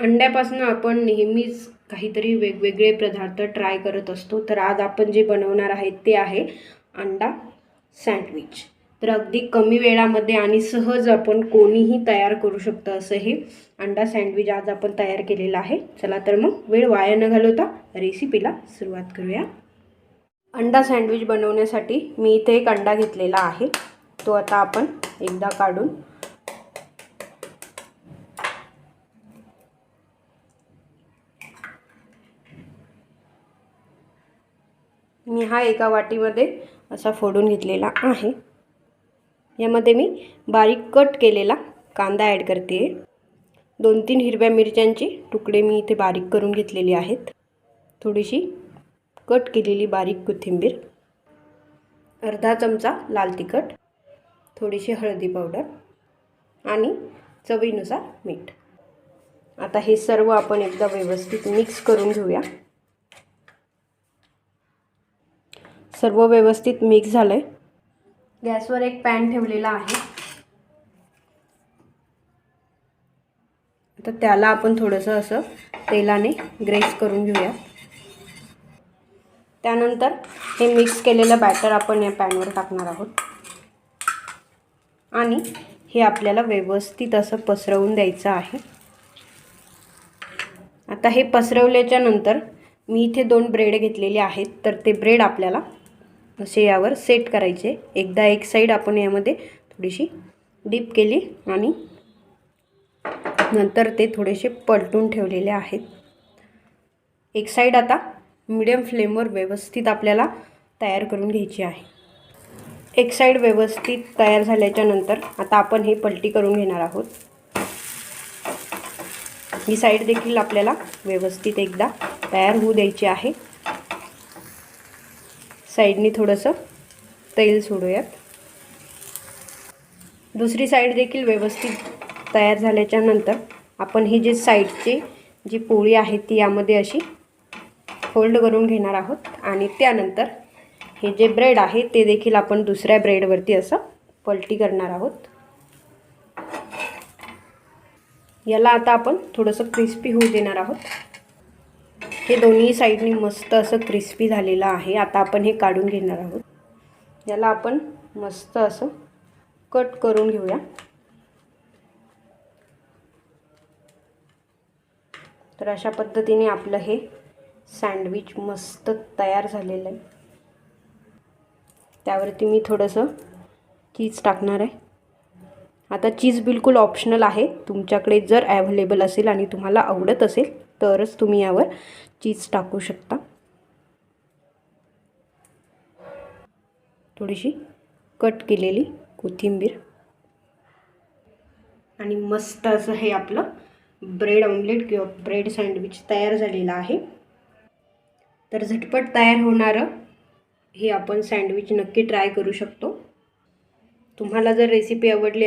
अंड्यापासून आपण नेहमीच काहीतरी वेगवेगळे पदार्थ ट्राय करत असतो. तर आज आपण जे बनवणार आहेत ते आहे अंडा सँडविच तर अगदी कमी वेळामध्ये आणि सहज आपण कोणीही तयार करू शकतं असं हे अंडा सँडविच आज आपण तयार केलेलं आहे. चला तर मग वेळ वाया न घालवता रेसिपीला सुरुवात करूया. अंडा सँडविच बनवण्यासाठी मी इथे एक अंडा घेतलेला आहे. तो आता आपण एकदा काढून मी हा एका वाटीमध्ये असा फोडून घेतलेला आहे. यामध्ये मी बारीक कट केलेला कांदा ॲड करते. दोन तीन हिरव्या मिरच्यांचे तुकडे मी इथे बारीक करून घेतलेले आहेत. थोडीशी कट केलेली बारीक कोथिंबीर. अर्धा चमचा लाल तिखट. थोडीशी हळदी पावडर. आणि चवीनुसार मीठ. आता हे सर्व आपण एकदा व्यवस्थित मिक्स करून घेऊया. सर्व व्यवस्थित मिक्स झालं आहे गॅसवर एक पॅन ठेवलेला आहे. तर त्याला आपण थोडंसं असं तेलाने ग्रेस करून घेऊया. त्यानंतर हे मिक्स केलेलं बॅटर आपण या पॅनवर टाकणार आहोत. आणि हे आपल्याला व्यवस्थित असं पसरवून द्यायचं आहे. आता हे पसरवल्याच्या नंतर मी इथे दोन ब्रेड घेतलेले आहेत तर ते ब्रेड आपल्याला असे यावर सेट करायचे. एकदा एक साईड आपण यामध्ये थोडीशी डीप केली आणि नंतर ते थोडेसे पलटून ठेवलेले आहेत. एक साईड आता मिडियम फ्लेमवर व्यवस्थित आपल्याला तयार करून घ्यायची आहे. एक साईड व्यवस्थित तयार झाल्याच्यानंतर आता आपण हे पलटी करून घेणार आहोत. ही साईड देखील आपल्याला व्यवस्थित एकदा तयार होऊ द्यायची आहे. साईडनी थोडंसं तेल सोडूयात. दुसरी साईड देखील व्यवस्थित तयार झाल्याच्यानंतर आपण ही जी साईडची जी पोळी आहे ती यामध्ये अशी फोल्ड करून घेणार आहोत आणि त्यानंतर हे जे ब्रेड आहे ते देखील आपण दुसऱ्या ब्रेडवरती असं पलटी करणार आहोत. याला आता आपण थोडंसं क्रिस्पी होऊ देणार आहोत. हे दोन्ही साईडनी मस्त असं क्रिस्पी झालेलं आहे. आता आपण हे काढून घेणार आहोत. याला आपण मस्त असं कट करून घेऊया. तर अशा पद्धतीने आपलं हे सँडविच मस्त तयार झालेलं आहे. त्यावरती मी थोडंसं चीज टाकणार आहे. आता चीज बिलकुल ऑप्शनल आहे. तुमच्याकडे जर ॲव्हेलेबल असेल आणि तुम्हाला आवडत असेल तरच तुम्ही यावर चीज टाकू शकता. थोडीशी कट केलेली कोथिंबीर. आणि मस्त असं हे आपलं ब्रेड ऑमलेट किंवा ब्रेड सँडविच तयार झालेलं आहे. तर झटपट तयार होणारं हे आपण सँडविच नक्की ट्राय करू शकतो. तुम्हाला जर रेसिपी आवडली